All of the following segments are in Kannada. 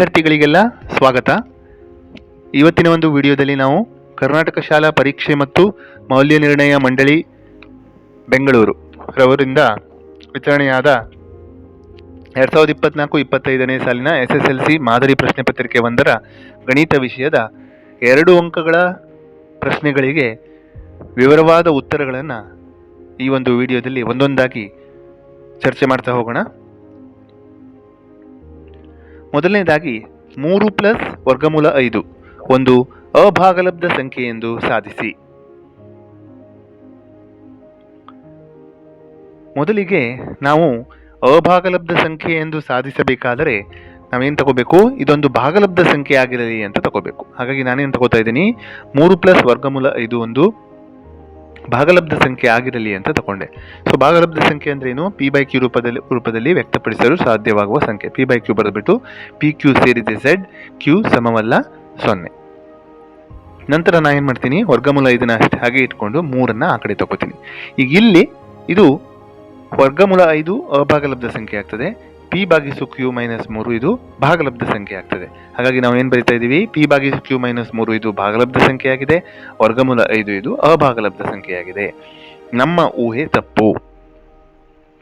ವಿದ್ಯಾರ್ಥಿಗಳಿಗೆಲ್ಲ ಸ್ವಾಗತ. ಇವತ್ತಿನ ಒಂದು ವಿಡಿಯೋದಲ್ಲಿ ನಾವು ಕರ್ನಾಟಕ ಶಾಲಾ ಪರೀಕ್ಷೆ ಮತ್ತು ಮೌಲ್ಯ ನಿರ್ಣಯ ಮಂಡಳಿ ಬೆಂಗಳೂರು ರವರಿಂದ ವಿತರಣೆಯಾದ ಎರಡು ಸಾವಿರದ ಇಪ್ಪತ್ನಾಲ್ಕು ಇಪ್ಪತ್ತೈದನೇ ಸಾಲಿನ ಎಸ್ ಎಸ್ ಎಲ್ ಸಿ ಮಾದರಿ ಪ್ರಶ್ನೆ ಪತ್ರಿಕೆ ಒಂದರ ಗಣಿತ ವಿಷಯದ ಎರಡು ಅಂಕಗಳ ಪ್ರಶ್ನೆಗಳಿಗೆ ವಿವರವಾದ ಉತ್ತರಗಳನ್ನು ಈ ಒಂದು ವಿಡಿಯೋದಲ್ಲಿ ಒಂದೊಂದಾಗಿ ಚರ್ಚೆ ಮಾಡ್ತಾ ಹೋಗೋಣ. ಮೊದಲನೇದಾಗಿ ಮೂರು ಪ್ಲಸ್ ವರ್ಗಮೂಲ ಐದು, ಒಂದು ಅಭಾಗಲಬ್ಧ ಸಂಖ್ಯೆ ಎಂದು ಸಾಧಿಸಿ. ಮೊದಲಿಗೆ ನಾವು ಅಭಾಗಲಬ್ಧ ಸಂಖ್ಯೆ ಎಂದು ಸಾಧಿಸಬೇಕಾದರೆ ನಾವೇನು ತಗೋಬೇಕು? ಇದೊಂದು ಭಾಗಲಬ್ಧ ಸಂಖ್ಯೆ ಆಗಿರಲಿ ಅಂತ ತಗೋಬೇಕು. ಹಾಗಾಗಿ ನಾನೇನು ತಗೋತಾ ಇದ್ದೀನಿ? ಮೂರು ಪ್ಲಸ್ ವರ್ಗಮೂಲ ಐದು ಒಂದು ಭಾಗಲಬ್ಧ ಸಂಖ್ಯೆ ಆಗಿರಲಿ ಅಂತ ತಗೊಂಡೆ ಸೊ ಭಾಗಲಬ್ಧ ಸಂಖ್ಯೆ ಅಂದ್ರೆ ಏನು? ಪಿ ಬೈ ಕ್ಯೂ ರೂಪದಲ್ಲಿ ರೂಪದಲ್ಲಿ ವ್ಯಕ್ತಪಡಿಸಲು ಸಾಧ್ಯವಾಗುವ ಸಂಖ್ಯೆ. ಪಿ ಬೈ ಕ್ಯೂ ಬರೆದ್ಬಿಟ್ಟು ಪಿ ಕ್ಯೂ ಸೇರಿದೆ ಝೆಡ್ ಕ್ಯೂ ಸಮವಲ್ಲ ಸೊನ್ನೆ. ನಂತರ ನಾ ಏನು ಮಾಡ್ತೀನಿ? ವರ್ಗಮೂಲ ಐದನ್ನ ಅಷ್ಟೇ ಹಾಗೆ ಇಟ್ಕೊಂಡು ಮೂರನ್ನ ಆ ಕಡೆ ತಗೋತೀನಿ. ಈಗ ಇಲ್ಲಿ ಇದು ವರ್ಗಮೂಲ ಐದು ಅಭಾಗಲಬ್ಧ ಸಂಖ್ಯೆ ಆಗ್ತದೆ. ಪಿ ಬಾಗಿಸು ಕ್ಯೂ ಮೈನಸ್ ಮೂರು ಇದು ಭಾಗಲಬ್ಧ ಸಂಖ್ಯೆ ಆಗ್ತದೆ. ಹಾಗಾಗಿ ನಾವು ಏನು ಬರಿತಾ ಇದ್ದೀವಿ ಪಿ ಬಾಗಿಸು ಕ್ಯೂ ಮೈನಸ್ ಮೂರು ಇದು ಭಾಗಲಬ್ಧ ಸಂಖ್ಯೆಯಾಗಿದೆ ವರ್ಗಮೂಲ ಐದು ಇದು ಅಭಾಗಲಬ್ಧ ಸಂಖ್ಯೆಯಾಗಿದೆ ನಮ್ಮ ಊಹೆ ತಪ್ಪು.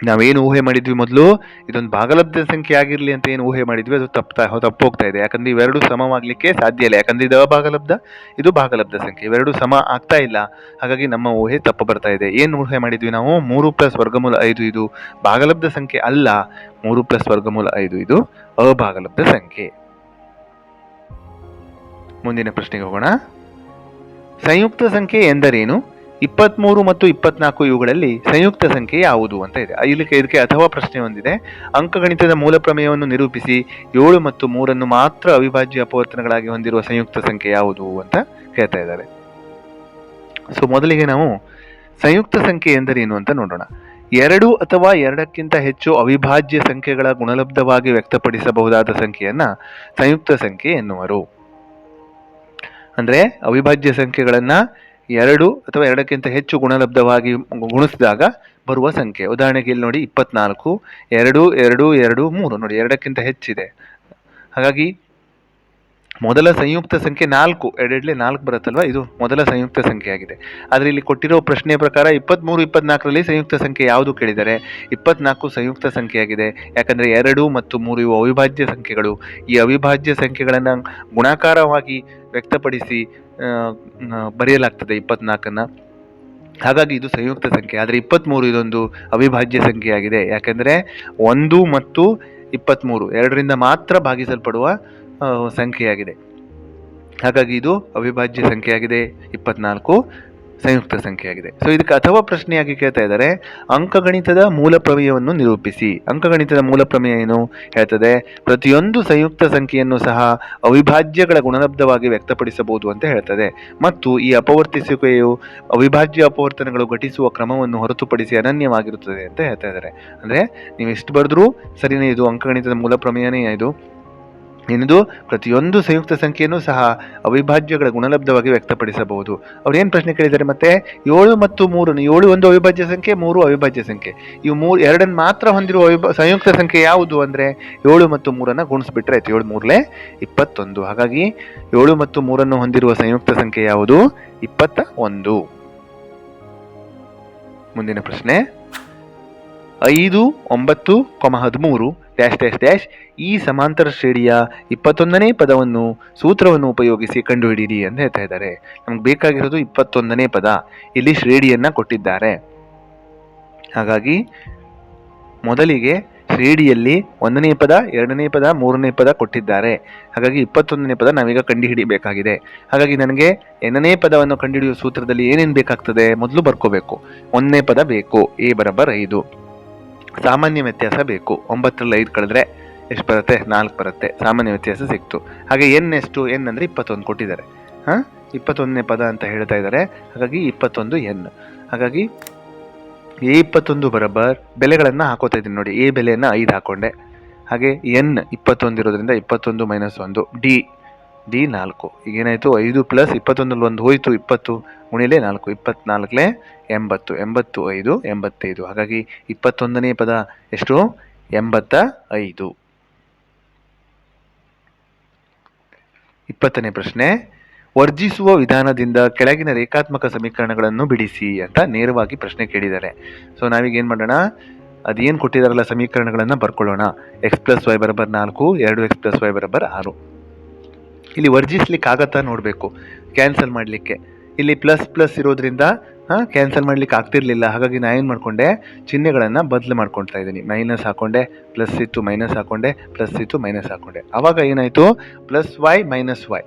ನಾವೇನು ಊಹೆ ಮಾಡಿದ್ವಿ ಮೊದಲು, ಇದೊಂದು ಭಾಗಲಬ್ಧ ಸಂಖ್ಯೆ ಆಗಿರಲಿ ಅಂತ ಏನು ಊಹೆ ಮಾಡಿದ್ವಿ, ಅದು ತಪ್ತಾ ತಪ್ಪು ಹೋಗ್ತಾ ಇದೆ. ಯಾಕಂದ್ರೆ ಇವೆರಡು ಸಮವಾಗಲಿಕ್ಕೆ ಸಾಧ್ಯ ಇಲ್ಲ. ಯಾಕಂದ್ರೆ ಇದು ಅಭಾಗಲಬ್ಧ, ಇದು ಭಾಗಲಬ್ಧ ಸಂಖ್ಯೆ. ಇವೆರಡು ಸಮ ಆಗ್ತಾ ಇಲ್ಲ. ಹಾಗಾಗಿ ನಮ್ಮ ಊಹೆ ತಪ್ಪು ಬರ್ತಾ ಇದೆ. ಏನು ಊಹೆ ಮಾಡಿದ್ವಿ ನಾವು? ಮೂರು ಪ್ಲಸ್ ವರ್ಗಮೂಲ ಐದು ಇದು ಭಾಗಲಬ್ಧ ಸಂಖ್ಯೆ ಅಲ್ಲ. ಮೂರು ಪ್ಲಸ್ ವರ್ಗಮೂಲ ಐದು ಇದು ಅಭಾಗಲಬ್ಧ ಸಂಖ್ಯೆ. ಮುಂದಿನ ಪ್ರಶ್ನೆಗೆ ಹೋಗೋಣ. ಸಂಯುಕ್ತ ಸಂಖ್ಯೆ ಎಂದರೇನು? ಇಪ್ಪತ್ಮೂರು ಮತ್ತು ಇಪ್ಪತ್ನಾಲ್ಕು ಇವುಗಳಲ್ಲಿ ಸಂಯುಕ್ತ ಸಂಖ್ಯೆ ಯಾವುದು ಅಂತ ಇದೆ. ಇಲ್ಲಿ ಇದಕ್ಕೆ ಅಥವಾ ಪ್ರಶ್ನೆ ಹೊಂದಿದೆ ಅಂಕಗಣಿತದ ಮೂಲ ಪ್ರಮೇಯವನ್ನು ನಿರೂಪಿಸಿ ಏಳು ಮತ್ತು ಮೂರನ್ನು ಮಾತ್ರ ಅವಿಭಾಜ್ಯ ಅಪವರ್ತನಗಳಾಗಿ ಹೊಂದಿರುವ ಸಂಯುಕ್ತ ಸಂಖ್ಯೆ ಯಾವುದು ಅಂತ ಕೇಳ್ತಾ ಇದ್ದಾರೆ. ಸೊ ಮೊದಲಿಗೆ ನಾವು ಸಂಯುಕ್ತ ಸಂಖ್ಯೆ ಎಂದರೇನು ಅಂತ ನೋಡೋಣ. ಎರಡು ಅಥವಾ ಎರಡಕ್ಕಿಂತ ಹೆಚ್ಚು ಅವಿಭಾಜ್ಯ ಸಂಖ್ಯೆಗಳ ಗುಣಲಬ್ಧವಾಗಿ ವ್ಯಕ್ತಪಡಿಸಬಹುದಾದ ಸಂಖ್ಯೆಯನ್ನ ಸಂಯುಕ್ತ ಸಂಖ್ಯೆ ಎನ್ನುವರು. ಅಂದ್ರೆ ಅವಿಭಾಜ್ಯ ಸಂಖ್ಯೆಗಳನ್ನ ಎರಡು ಅಥವಾ ಎರಡಕ್ಕಿಂತ ಹೆಚ್ಚು ಗುಣಲಬ್ಧವಾಗಿ ಗುಣಿಸಿದಾಗ ಬರುವ ಸಂಖ್ಯೆ. ಉದಾಹರಣೆಗೆ ಇಲ್ಲಿ ನೋಡಿ ಇಪ್ಪತ್ನಾಲ್ಕು, ಎರಡು ಎರಡು ಎರಡು, ಮೂರು. ನೋಡಿ, ಎರಡಕ್ಕಿಂತ ಹೆಚ್ಚಿದೆ. ಹಾಗಾಗಿ ಮೊದಲ ಸಂಯುಕ್ತ ಸಂಖ್ಯೆ ನಾಲ್ಕು. ಎರಡೆಡ್ಲೆ ನಾಲ್ಕು ಬರುತ್ತಲ್ವ? ಇದು ಮೊದಲ ಸಂಯುಕ್ತ ಸಂಖ್ಯೆಯಾಗಿದೆ ಆದರೆ ಇಲ್ಲಿ ಕೊಟ್ಟಿರೋ ಪ್ರಶ್ನೆಯ ಪ್ರಕಾರ ಇಪ್ಪತ್ತ್ಮೂರು ಇಪ್ಪತ್ನಾಲ್ಕರಲ್ಲಿ ಸಂಯುಕ್ತ ಸಂಖ್ಯೆ ಯಾವುದು ಕೇಳಿದರೆ? ಇಪ್ಪತ್ನಾಲ್ಕು ಸಂಯುಕ್ತ ಸಂಖ್ಯೆಯಾಗಿದೆ ಯಾಕಂದರೆ ಎರಡು ಮತ್ತು ಮೂರು ಇವು ಅವಿಭಾಜ್ಯ ಸಂಖ್ಯೆಗಳು. ಈ ಅವಿಭಾಜ್ಯ ಸಂಖ್ಯೆಗಳನ್ನು ಗುಣಾಕಾರವಾಗಿ ವ್ಯಕ್ತಪಡಿಸಿ ಬರೆಯಲಾಗ್ತದೆ ಇಪ್ಪತ್ನಾಲ್ಕನ್ನು. ಹಾಗಾಗಿ ಇದು ಸಂಯುಕ್ತ ಸಂಖ್ಯೆ. ಆದರೆ ಇಪ್ಪತ್ತ್ಮೂರು ಇದೊಂದು ಅವಿಭಾಜ್ಯ ಸಂಖ್ಯೆಯಾಗಿದೆ. ಯಾಕೆಂದರೆ ಒಂದು ಮತ್ತು ಇಪ್ಪತ್ತ್ಮೂರು ಎರಡರಿಂದ ಮಾತ್ರ ಭಾಗಿಸಲ್ಪಡುವ ಸಂಖ್ಯೆಯಾಗಿದೆ. ಹಾಗಾಗಿ ಇದು ಅವಿಭಾಜ್ಯ ಸಂಖ್ಯೆಯಾಗಿದೆ. ಇಪ್ಪತ್ನಾಲ್ಕು ಸಂಯುಕ್ತ ಸಂಖ್ಯೆಯಾಗಿದೆ. ಸೊ ಇದಕ್ಕೆ ಅಥವಾ ಪ್ರಶ್ನೆಯಾಗಿ ಕೇಳ್ತಾ ಇದ್ದಾರೆ, ಅಂಕಗಣಿತದ ಮೂಲ ಪ್ರಮೇಯವನ್ನು ನಿರೂಪಿಸಿ. ಅಂಕಗಣಿತದ ಮೂಲ ಪ್ರಮೇಯ ಏನು ಹೇಳ್ತದೆ, ಪ್ರತಿಯೊಂದು ಸಂಯುಕ್ತ ಸಂಖ್ಯೆಯನ್ನು ಸಹ ಅವಿಭಾಜ್ಯಗಳ ಗುಣಲಬ್ಧವಾಗಿ ವ್ಯಕ್ತಪಡಿಸಬಹುದು ಅಂತ ಹೇಳ್ತದೆ. ಮತ್ತು ಈ ಅಪವರ್ತಿಸುವಿಕೆಯು ಅವಿಭಾಜ್ಯ ಅಪವರ್ತನಗಳು ಘಟಿಸುವ ಕ್ರಮವನ್ನು ಹೊರತುಪಡಿಸಿ ಅನನ್ಯವಾಗಿರುತ್ತದೆ ಅಂತ ಹೇಳ್ತಾ ಇದ್ದಾರೆ. ಅಂದ್ರೆ, ನೀವು ಎಷ್ಟು ಬರೆದ್ರೂ ಸರಿನೇ, ಇದು ಅಂಕಗಣಿತದ ಮೂಲ ಪ್ರಮೇಯನೇ ಇದು ಏನಿದು ಪ್ರತಿಯೊಂದು ಸಂಯುಕ್ತ ಸಂಖ್ಯೆಯನ್ನು ಸಹ ಅವಿಭಾಜ್ಯಗಳ ಗುಣಲಬ್ಧವಾಗಿ ವ್ಯಕ್ತಪಡಿಸಬಹುದು. ಏನು ಪ್ರಶ್ನೆ ಕೇಳಿದ್ದಾರೆ ಮತ್ತೆ? ಏಳು ಮತ್ತು ಮೂರು ಏಳು ಒಂದು ಅವಿಭಾಜ್ಯ ಸಂಖ್ಯೆ, ಮೂರು ಅವಿಭಾಜ್ಯ ಸಂಖ್ಯೆ. ಇವು ಮೂರು ಎರಡನ್ನು ಮಾತ್ರ ಹೊಂದಿರುವ ಸಂಯುಕ್ತ ಸಂಖ್ಯೆ ಯಾವುದು ಅಂದರೆ? ಏಳು ಮತ್ತು ಮೂರನ್ನು ಗುಣಿಸ್ಬಿಟ್ರೆ ಆಯ್ತು, ಏಳು ಮೂರಲೆ ಇಪ್ಪತ್ತೊಂದು. ಹಾಗಾಗಿ ಏಳು ಮತ್ತು ಮೂರನ್ನು ಹೊಂದಿರುವ ಸಂಯುಕ್ತ ಸಂಖ್ಯೆ ಯಾವುದು? ಇಪ್ಪತ್ತ ಒಂದು ಮುಂದಿನ ಪ್ರಶ್ನೆ. ಐದು, ಒಂಬತ್ತು, ಕೊಮ ಹದಿಮೂರು. ಡ್ಯಾಶ್ ಡ್ಯಾಶ್ ಡ್ಯಾಶ್ ಈ ಸಮಾಂತರ ಶ್ರೇಣಿಯ ಇಪ್ಪತ್ತೊಂದನೇ ಪದವನ್ನು ಸೂತ್ರವನ್ನು ಉಪಯೋಗಿಸಿ ಕಂಡುಹಿಡಿಯಿರಿ ಅಂತ ಹೇಳ್ತಾ ಇದ್ದಾರೆ. ನಮ್ಗೆ ಬೇಕಾಗಿರೋದು ಇಪ್ಪತ್ತೊಂದನೇ ಪದ. ಇಲ್ಲಿ ಶ್ರೇಣಿಯನ್ನ ಕೊಟ್ಟಿದ್ದಾರೆ. ಹಾಗಾಗಿ ಮೊದಲಿಗೆ ಶ್ರೇಣಿಯಲ್ಲಿ ಒಂದನೇ ಪದ, ಎರಡನೇ ಪದ, ಮೂರನೇ ಪದ ಕೊಟ್ಟಿದ್ದಾರೆ. ಹಾಗಾಗಿ ಇಪ್ಪತ್ತೊಂದನೇ ಪದ ನಾವೀಗ ಕಂಡುಹಿಡಿಯಬೇಕಾಗಿದೆ ಹಾಗಾಗಿ ನನಗೆ ಎರಡನೇ ಪದವನ್ನು ಕಂಡುಹಿಡಿಯುವ ಸೂತ್ರದಲ್ಲಿ ಏನೇನು ಬೇಕಾಗ್ತದೆ ಮೊದಲು ಬರ್ಕೋಬೇಕು. ಒಂದನೇ ಪದ ಬೇಕು, ಎ ಬರಬರ್ ಐದು. ಸಾಮಾನ್ಯ ವ್ಯತ್ಯಾಸ ಬೇಕು. ಒಂಬತ್ತರಲ್ಲಿ ಐದು ಕಳೆದ್ರೆ ಎಷ್ಟು ಬರುತ್ತೆ? ನಾಲ್ಕು ಬರುತ್ತೆ. ಸಾಮಾನ್ಯ ವ್ಯತ್ಯಾಸ ಸಿಕ್ತು. ಹಾಗೆ ಎನ್ ಎಷ್ಟು? ಎನ್ ಅಂದರೆ ಇಪ್ಪತ್ತೊಂದು ಕೊಟ್ಟಿದ್ದಾರೆ. ಹಾಂ? ಇಪ್ಪತ್ತೊಂದನೇ ಪದ ಅಂತ ಹೇಳ್ತಾ ಇದ್ದಾರೆ. ಹಾಗಾಗಿ ಇಪ್ಪತ್ತೊಂದು ಎನ್ ಹಾಗಾಗಿ ಎ ಇಪ್ಪತ್ತೊಂದು ಬರಬರ್. ಬೆಲೆಗಳನ್ನು ಹಾಕೋತಾ ಇದ್ದೀನಿ ನೋಡಿ. ಎ ಬೆಲೆಯನ್ನು ಐದು ಹಾಕೊಂಡೆ. ಹಾಗೆ ಎನ್ ಇಪ್ಪತ್ತೊಂದು ಇರೋದ್ರಿಂದ ಇಪ್ಪತ್ತೊಂದು ಮೈನಸ್ ಒಂದು. ಡಿ ಡಿ ನಾಲ್ಕು. ಈಗ ಏನಾಯಿತು ಐದು ಪ್ಲಸ್ ಇಪ್ಪತ್ತೊಂದಲ್ಲಿ ಒಂದು ಹೋಯಿತು, ಇಪ್ಪತ್ತು. ಉಣಿಲೆ ನಾಲ್ಕು ಇಪ್ಪತ್ನಾಲ್ಕಲೆ ಎಂಬತ್ತು. ಎಂಬತ್ತು, ಐದು, ಎಂಬತ್ತೈದು. ಹಾಗಾಗಿ ಇಪ್ಪತ್ತೊಂದನೇ ಪದ ಎಷ್ಟು? ಎಂಬತ್ತ ಐದು. ಇಪ್ಪತ್ತನೇ ಪ್ರಶ್ನೆ. ವರ್ಜಿಸುವ ವಿಧಾನದಿಂದ ಕೆಳಗಿನ ರೇಖಾತ್ಮಕ ಸಮೀಕರಣಗಳನ್ನು ಬಿಡಿಸಿ ಅಂತ ನೇರವಾಗಿ ಪ್ರಶ್ನೆ ಕೇಳಿದ್ದಾರೆ. ಸೊ ನಾವೀಗ ಏನು ಮಾಡೋಣ? ಅದೇನು ಕೊಟ್ಟಿದಾರಲ್ಲ ಸಮೀಕರಣಗಳನ್ನು ಬರ್ಕೊಳ್ಳೋಣ. ಎಕ್ಸ್ ಪ್ಲಸ್ ವೈ ಬರಬರ್ ನಾಲ್ಕು, ಎರಡು ಎಕ್ಸ್ ಪ್ಲಸ್ ವೈ ಬರಬರ್ ಆರು. ಇಲ್ಲಿ ವರ್ಜಿಸ್ಲಿಕ್ಕೆ ಆಗತ್ತಾ ನೋಡಬೇಕು. ಕ್ಯಾನ್ಸಲ್ ಮಾಡಲಿಕ್ಕೆ. ಇಲ್ಲಿ ಪ್ಲಸ್ ಪ್ಲಸ್ ಇರೋದ್ರಿಂದ, ಹಾಂ ಕ್ಯಾನ್ಸಲ್ ಮಾಡ್ಲಿಕ್ಕೆ ಆಗ್ತಿರ್ಲಿಲ್ಲ. ಹಾಗಾಗಿ ನಾನು ಏನು ಮಾಡಿಕೊಂಡೆ, ಚಿಹ್ನೆಗಳನ್ನು ಬದಲು ಮಾಡ್ಕೊಳ್ತಾ ಇದ್ದೀನಿ. ಮೈನಸ್ ಹಾಕೊಂಡೆ ಪ್ಲಸ್ ಇತ್ತು ಮೈನಸ್ ಹಾಕೊಂಡೆ ಪ್ಲಸ್ ಇತ್ತು ಮೈನಸ್ ಹಾಕೊಂಡೆ. ಆವಾಗ ಏನಾಯಿತು? ಪ್ಲಸ್ ವೈ ಮೈನಸ್ ವೈ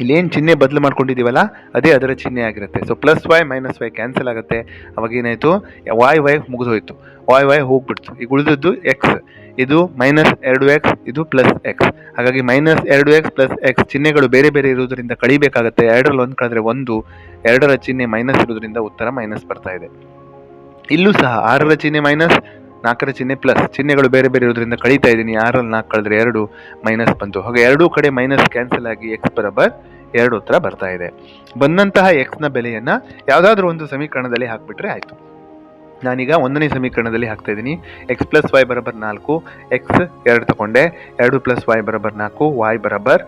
ಇಲ್ಲಿ ಏನು ಚಿಹ್ನೆ ಬದಲು ಮಾಡ್ಕೊಂಡಿದ್ದೀವಲ್ಲ ಅದೇ ಅದರ ಚಿಹ್ನೆ ಆಗಿರುತ್ತೆ. So plus Y minus Y cancel ಆಗುತ್ತೆ. ಅವಾಗ ಏನಾಯಿತು? ವೈ ವೈ ಮುಗಿದೋಯ್ತು. ವಾಯ್ ವೈ ಹೋಗ್ಬಿಡ್ತು. ಈಗ ಉಳಿದದ್ದು ಎಕ್ಸ್ ಇದು ಮೈನಸ್ ಎರಡು ಎಕ್ಸ್ ಇದು ಪ್ಲಸ್ ಎಕ್ಸ್ ಹಾಗಾಗಿ ಮೈನಸ್ ಎರಡು ಎಕ್ಸ್ ಪ್ಲಸ್ ಎಕ್ಸ್ ಚಿಹ್ನೆಗಳು ಬೇರೆ ಬೇರೆ ಇರೋದ್ರಿಂದ ಕಳಿಬೇಕಾಗುತ್ತೆ. ಎರಡರಲ್ಲಿ ಒಂದು ಕಳೆದ್ರೆ ಒಂದು, ಎರಡರ ಚಿಹ್ನೆ ಮೈನಸ್ ಇರೋದ್ರಿಂದ ಉತ್ತರ ಮೈನಸ್ ಬರ್ತಾ ಇದೆ. ಇಲ್ಲೂ ಸಹ ಆರರ ಚಿಹ್ನೆ ಮೈನಸ್ ನಾಲ್ಕರ ಚಿಹ್ನೆ ಪ್ಲಸ್ ಚಿಹ್ನೆಗಳು ಬೇರೆ ಬೇರೆ ಇರೋದ್ರಿಂದ ಕಳೀತಾ ಇದ್ದೀನಿ. ಆರಲ್ಲಿ ನಾಲ್ಕು ಕಳೆದ್ರೆ ಎರಡು ಮೈನಸ್ ಬಂತು. ಹಾಗೆ ಎರಡೂ ಕಡೆ ಮೈನಸ್ ಕ್ಯಾನ್ಸಲ್ ಆಗಿ ಎಕ್ಸ್ ಬರಬರ್ ಎರಡು ಉತ್ತರ ಬರ್ತಾ ಇದೆ. ಬಂದಂತಹ ಎಕ್ಸ್ನ ಬೆಲೆಯನ್ನು ಯಾವುದಾದ್ರೂ ಒಂದು ಸಮೀಕರಣದಲ್ಲಿ ಹಾಕಿಬಿಟ್ರೆ ಆಯಿತು. ನಾನೀಗ ಒಂದನೇ ಸಮೀಕರಣದಲ್ಲಿ ಹಾಕ್ತಾ ಇದ್ದೀನಿ. ಎಕ್ಸ್ ಪ್ಲಸ್ ವೈ ಬರಬರ್ ನಾಲ್ಕು ಎಕ್ಸ್ ಎರಡು ತಗೊಂಡೆ. ಎರಡು ಪ್ಲಸ್ ವೈ ಬರಬರ್ ನಾಲ್ಕು ವಾಯ್ ಬರಬರ್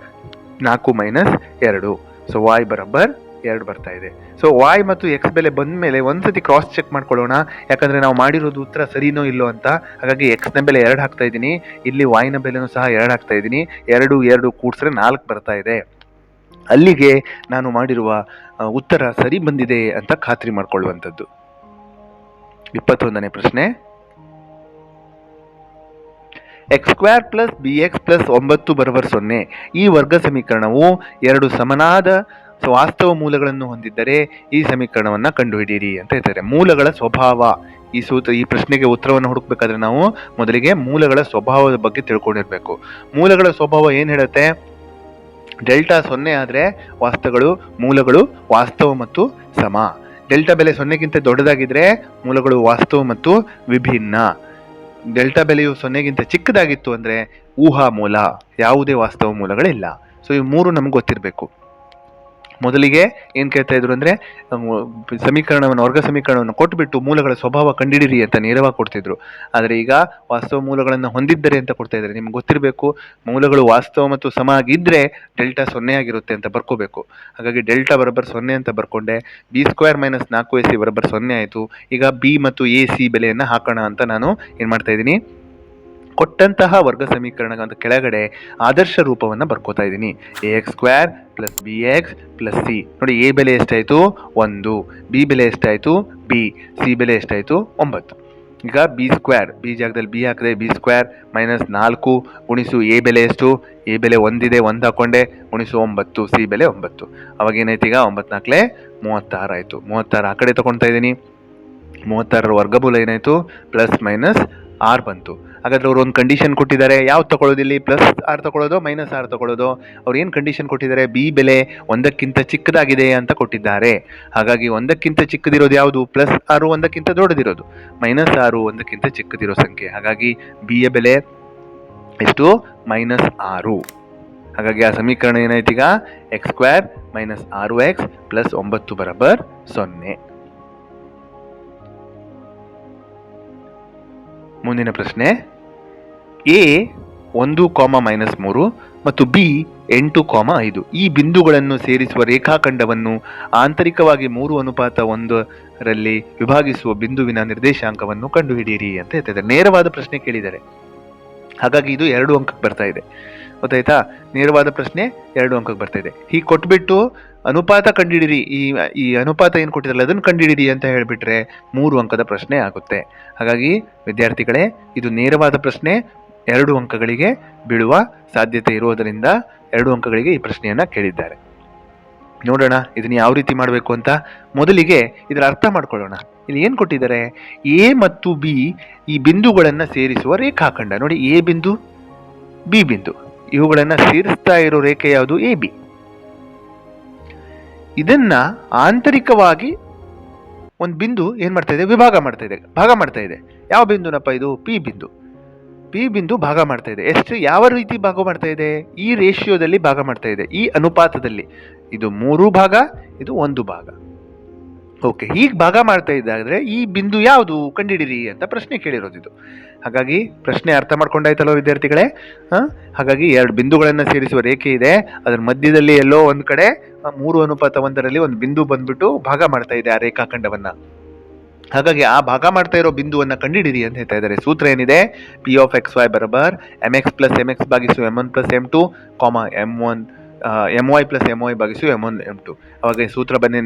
ನಾಲ್ಕು ಮೈನಸ್ ಎರಡು. ಸೊ ವಾಯ್ ಬರಬರ್ ಎರಡು ಬರ್ತಾ ಇದೆ. ಸೊ ವಾಯ್ ಮತ್ತು ಎಕ್ಸ್ ಬೆಲೆ ಬಂದ ಮೇಲೆ ಒಂದ್ಸತಿ ಕ್ರಾಸ್ ಚೆಕ್ ಮಾಡ್ಕೊಳ್ಳೋಣ. ಯಾಕಂದ್ರೆ ನಾವು ಮಾಡಿರೋದು ಉತ್ತರ ಸರಿನೋ ಇಲ್ಲೋ ಅಂತ. ಹಾಗಾಗಿ ಎಕ್ಸ್ನ ಬೆಲೆ ಎರಡು ಹಾಕ್ತಾ ಇದ್ದೀನಿ. ಇಲ್ಲಿ ವಾಯ್ನ ಬೆಲೆನೂ ಸಹ ಎರಡು ಹಾಕ್ತಾ ಇದ್ದೀನಿ. ಎರಡು ಎರಡು ಕೂಡ್ಸ್ರೆ ನಾಲ್ಕು ಬರ್ತಾ ಇದೆ. ಅಲ್ಲಿಗೆ ನಾನು ಮಾಡಿರುವ ಉತ್ತರ ಸರಿ ಬಂದಿದೆ ಅಂತ ಖಾತ್ರಿ ಮಾಡ್ಕೊಳ್ಳುವಂಥದ್ದು. ಇಪ್ಪತ್ತೊಂದನೇ ಪ್ರಶ್ನೆ. X square plus B X plus ಒಂಬತ್ತು ಬರಬರ್ ಸೊನ್ನೆ. ಈ ವರ್ಗ ಸಮೀಕರಣವು ಎರಡು ಸಮನಾದ ಸ- ವಾಸ್ತವ ಮೂಲಗಳನ್ನು ಹೊಂದಿದ್ದರೆ ಈ ಸಮೀಕರಣವನ್ನು ಕಂಡುಹಿಡಿಯಿರಿ ಅಂತ ಹೇಳ್ತಾರೆ. ಮೂಲಗಳ ಸ್ವಭಾವ. ಈ ಸೂತ್ರ, ಈ ಪ್ರಶ್ನೆಗೆ ಉತ್ತರವನ್ನು ಹುಡುಕಬೇಕಾದ್ರೆ ನಾವು ಮೊದಲಿಗೆ ಮೂಲಗಳ ಸ್ವಭಾವದ ಬಗ್ಗೆ ತಿಳ್ಕೊಂಡಿರಬೇಕು. ಮೂಲಗಳ ಸ್ವಭಾವ ಏನು ಹೇಳುತ್ತೆ? ಡೆಲ್ಟಾ ಸೊನ್ನೆ ಆದರೆ ವಾಸ್ತವಗಳು ಮೂಲಗಳು ವಾಸ್ತವ ಮತ್ತು ಸಮ. ಡೆಲ್ಟಾ ಬೆಲೆ ಸೊನ್ನೆಗಿಂತ ದೊಡ್ಡದಾಗಿದ್ದರೆ ಮೂಲಗಳು ವಾಸ್ತವ ಮತ್ತು ವಿಭಿನ್ನ. ಡೆಲ್ಟಾ ಬೆಲೆಯು ಸೊನ್ನೆಗಿಂತ ಚಿಕ್ಕದಾಗಿತ್ತು ಅಂದರೆ ಊಹಾ ಮೂಲ ಯಾವುದೇ ವಾಸ್ತವ ಮೂಲಗಳಿಲ್ಲ. ಸೊ ಈ ಮೂರು ನಮ್ಗೆ ಗೊತ್ತಿರಬೇಕು. ಮೊದಲಿಗೆ ಏನು ಕೇಳ್ತಾ ಇದ್ರು ಅಂದರೆ ಸಮೀಕರಣವನ್ನು, ವರ್ಗ ಸಮೀಕರಣವನ್ನು ಕೊಟ್ಟುಬಿಟ್ಟು ಮೂಲಗಳ ಸ್ವಭಾವ ಕಂಡಿಡಿರಿ ಅಂತ ನೇರವಾಗಿ ಕೊಡ್ತಿದ್ರು. ಆದರೆ ಈಗ ವಾಸ್ತವ ಮೂಲಗಳನ್ನು ಹೊಂದಿದ್ದರೆ ಅಂತ ಕೊಡ್ತಾ ಇದ್ದಾರೆ. ನಿಮ್ಗೆ ಗೊತ್ತಿರಬೇಕು, ಮೂಲಗಳು ವಾಸ್ತವ ಮತ್ತು ಸಮ ಆಗಿದ್ದರೆ ಡೆಲ್ಟಾ ಸೊನ್ನೆ ಆಗಿರುತ್ತೆ ಅಂತ ಬರ್ಕೋಬೇಕು. ಹಾಗಾಗಿ ಡೆಲ್ಟಾ ಬರಬರ್ ಸೊನ್ನೆ ಅಂತ ಬರ್ಕೊಂಡೆ ಬಿ ಸ್ಕ್ವೇರ್ ಮೈನಸ್ ನಾಲ್ಕು ಎ ಸಿ ಬರಬರ್ ಸೊನ್ನೆ ಆಯಿತು. ಈಗ ಬಿ ಮತ್ತು ಎ ಸಿ ಬೆಲೆಯನ್ನು ಹಾಕೋಣ ಅಂತ ನಾನು ಏನು ಮಾಡ್ತಾ ಇದ್ದೀನಿ ಕೊಟ್ಟಂತಹ ವರ್ಗ ಸಮೀಕರಣ ಅಂತ ಕೆಳಗಡೆ ಆದರ್ಶ ರೂಪವನ್ನು ಬರ್ಕೋತಾ ಇದ್ದೀನಿ. A X square plus B X plus C ನೋಡಿ ಎ ಬೆಲೆ ಎಷ್ಟಾಯಿತು? ಒಂದು. ಬಿ ಬೆಲೆ ಎಷ್ಟಾಯಿತು? ಬಿ ಸಿ ಬೆಲೆ ಎಷ್ಟಾಯಿತು? ಒಂಬತ್ತು. ಈಗ ಬಿ ಸ್ಕ್ವೇರ್ ಬಿ ಜಾಗದಲ್ಲಿ ಬಿ ಹಾಕಿದ್ರೆ ಬಿ ಸ್ಕ್ವೇರ್ ಮೈನಸ್ ನಾಲ್ಕು ಉಣಿಸು ಎ ಬೆಲೆ ಎಷ್ಟು? ಎ ಬೆಲೆ ಒಂದಿದೆ, ಒಂದು ಹಾಕೊಂಡೆ ಉಣಿಸು ಒಂಬತ್ತು ಸಿ ಬೆಲೆ ಒಂಬತ್ತು. ಅವಾಗ ಏನಾಯ್ತು ಈಗ? ಒಂಬತ್ತು ಮೂವತ್ತಾರು ಆಯಿತು. ಮೂವತ್ತಾರು ಆ ಕಡೆ ತೊಗೊಳ್ತಾ ಇದ್ದೀನಿ. ಮೂವತ್ತಾರರ ವರ್ಗಮೂಲ ಏನಾಯಿತು? ಪ್ಲಸ್ ಮೈನಸ್ ಆರ್ ಬಂತು. ಹಾಗಾದ್ರೆ ಅವ್ರು ಒಂದು ಕಂಡೀಷನ್ ಕೊಟ್ಟಿದ್ದಾರೆ, ಯಾವ್ದು ತಗೊಳ್ಳೋದು ಇಲ್ಲಿ? ಪ್ಲಸ್ ಆರ್ ತಗೊಳ್ಳೋದು ಮೈನಸ್ ಆರ್ ತಗೊಳ್ಳೋದು ಅವ್ರು ಏನು ಕಂಡೀಷನ್ ಕೊಟ್ಟಿದ್ದಾರೆ? ಬಿ ಬೆಲೆ ಒಂದಕ್ಕಿಂತ ಚಿಕ್ಕದಾಗಿದೆ ಅಂತ ಕೊಟ್ಟಿದ್ದಾರೆ. ಹಾಗಾಗಿ ಒಂದಕ್ಕಿಂತ ಚಿಕ್ಕದಿರೋದು ಯಾವುದು? ಪ್ಲಸ್ ಆರು ಒಂದಕ್ಕಿಂತ ದೊಡ್ಡದಿರೋದು. ಮೈನಸ್ ಆರು ಒಂದಕ್ಕಿಂತ ಚಿಕ್ಕದಿರೋ ಸಂಖ್ಯೆ. ಹಾಗಾಗಿ ಬಿಯ ಬೆಲೆ ಎಷ್ಟು? ಮೈನಸ್ ಆರು. ಹಾಗಾಗಿ ಆ ಸಮೀಕರಣ ಏನಾಯ್ತೀಗ? ಎಕ್ಸ್ ಸ್ಕ್ವೇರ್ ಮೈನಸ್ ಆರು ಎಕ್ಸ್ ಪ್ಲಸ್ ಒಂಬತ್ತು ಬರಬರ್ ಸೊನ್ನೆ. ಮುಂದಿನ ಪ್ರಶ್ನೆ. ಎ ಒಂದು ಕಾಮ ಮೈನಸ್ ಮೂರು ಮತ್ತು ಬಿ ಎಂಟು ಕಾಮ ಐದು. ಈ ಬಿಂದುಗಳನ್ನು ಸೇರಿಸುವ ರೇಖಾಖಂಡವನ್ನು ಆಂತರಿಕವಾಗಿ ಮೂರು ಅನುಪಾತ ಒಂದರಲ್ಲಿ ವಿಭಾಗಿಸುವ ಬಿಂದುವಿನ ನಿರ್ದೇಶಾಂಕವನ್ನು ಕಂಡುಹಿಡಿಯಿರಿ ಅಂತ ಹೇಳ್ತಿದ್ದಾರೆ ನೇರವಾದ ಪ್ರಶ್ನೆ ಕೇಳಿದ್ದಾರೆ. ಹಾಗಾಗಿ ಇದು ಎರಡು ಅಂಕಕ್ಕೆ ಬರ್ತಾ ಇದೆ. ಗೊತ್ತಾಯ್ತಾ? ನೇರವಾದ ಪ್ರಶ್ನೆ, ಎರಡು ಅಂಕಕ್ಕೆ ಬರ್ತಾ ಇದೆ ಹೀಗೆ ಕೊಟ್ಬಿಟ್ಟು ಅನುಪಾತ ಕಂಡಿಡಿರಿ. ಈ ಈ ಅನುಪಾತ ಏನು ಕೊಟ್ಟಿದ್ರಲ್ಲ, ಅದನ್ನು ಕಂಡಿಡಿರಿ ಅಂತ ಹೇಳಿಬಿಟ್ರೆ ಮೂರು ಅಂಕದ ಪ್ರಶ್ನೆ ಆಗುತ್ತೆ. ಹಾಗಾಗಿ ವಿದ್ಯಾರ್ಥಿಗಳೇ, ಇದು ನೇರವಾದ ಪ್ರಶ್ನೆ, ಎರಡು ಅಂಕಗಳಿಗೆ ಬೀಳುವ ಸಾಧ್ಯತೆ ಇರುವುದರಿಂದ ಎರಡು ಅಂಕಗಳಿಗೆ ಈ ಪ್ರಶ್ನೆಯನ್ನು ಕೇಳಿದ್ದಾರೆ. ನೋಡೋಣ, ಇದನ್ನು ಯಾವ ರೀತಿ ಮಾಡಬೇಕು ಅಂತ ಮೊದಲಿಗೆ ಇದರ ಅರ್ಥ ಮಾಡ್ಕೊಳ್ಳೋಣ. ಇಲ್ಲಿ ಏನು ಕೊಟ್ಟಿದ್ದಾರೆ? ಎ ಮತ್ತು ಬಿ ಈ ಬಿಂದುಗಳನ್ನು ಸೇರಿಸುವ ರೇಖಾಖಂಡ. ನೋಡಿ, ಎ ಬಿಂದು, ಬಿ ಬಿಂದು. ಇವುಗಳನ್ನು ಸೇರಿಸ್ತಾ ಇರೋ ರೇಖೆ ಯಾವುದು? ಎ ಬಿ ಇದನ್ನ ಆಂತರಿಕವಾಗಿ ಒಂದು ಬಿಂದು ಏನು ಮಾಡ್ತಾ ಇದೆ? ವಿಭಾಗ ಮಾಡ್ತಾ ಇದೆ. ಭಾಗ ಮಾಡ್ತಾ ಇದೆ. ಯಾವ ಬಿಂದುನಪ್ಪ ಇದು? ಪಿ ಬಿಂದು. ಪಿ ಬಿಂದು ಭಾಗ ಮಾಡ್ತಾ ಇದೆ. ಎಷ್ಟು? ಯಾವ ರೀತಿ ಭಾಗ ಮಾಡ್ತಾ ಇದೆ? ಈ ರೇಷಿಯೋದಲ್ಲಿ ಭಾಗ ಮಾಡ್ತಾ ಇದೆ. ಈ ಅನುಪಾತದಲ್ಲಿ. ಇದು ಮೂರು ಭಾಗ, ಇದು ಒಂದು ಭಾಗ. ಓಕೆ ಹೀಗೆ ಭಾಗ ಮಾಡ್ತಾ ಇದ್ದಾದ್ರೆ ಈ ಬಿಂದು ಯಾವುದು ಕಂಡಿಡಿರಿ ಅಂತ ಪ್ರಶ್ನೆ ಕೇಳಿರೋದು ಇದು. ಹಾಗಾಗಿ ಪ್ರಶ್ನೆ ಅರ್ಥ ಮಾಡ್ಕೊಂಡಾಯ್ತಲ್ಲೋ ವಿದ್ಯಾರ್ಥಿಗಳೇ? ಹಾಗಾಗಿ ಎರಡು ಬಿಂದುಗಳನ್ನು ಸೇರಿಸುವ ರೇಖೆ ಇದೆ. ಅದರ ಮಧ್ಯದಲ್ಲಿ ಎಲ್ಲೋ ಒಂದು ಕಡೆ ಮೂರು ಅನುಪಾತ ಒಂದರಲ್ಲಿ ಒಂದು ಬಿಂದು ಬಂದ್ಬಿಟ್ಟು ಭಾಗ ಮಾಡ್ತಾ ಇದೆ ಆ ರೇಖಾಖಂಡವನ್ನ. ಹಾಗಾಗಿ ಆ ಭಾಗ ಮಾಡ್ತಾ ಇರೋ ಬಿಂದುವನ್ನು ಕಂಡಿಡಿರಿ ಅಂತ ಹೇಳ್ತಾ ಇದ್ದಾರೆ. ಸೂತ್ರ ಏನಿದೆ? P of X Y ಬರಬರ್ M X plus M X ಭಾಗಿಸು M one plus M two comma M one M Y plus M Y ಭಾಗಿಸು ಎಂ ಒನ್ ಎಂ ಟು ಅವಾಗ ಈ ಸೂತ್ರ ಬನ್ನಿ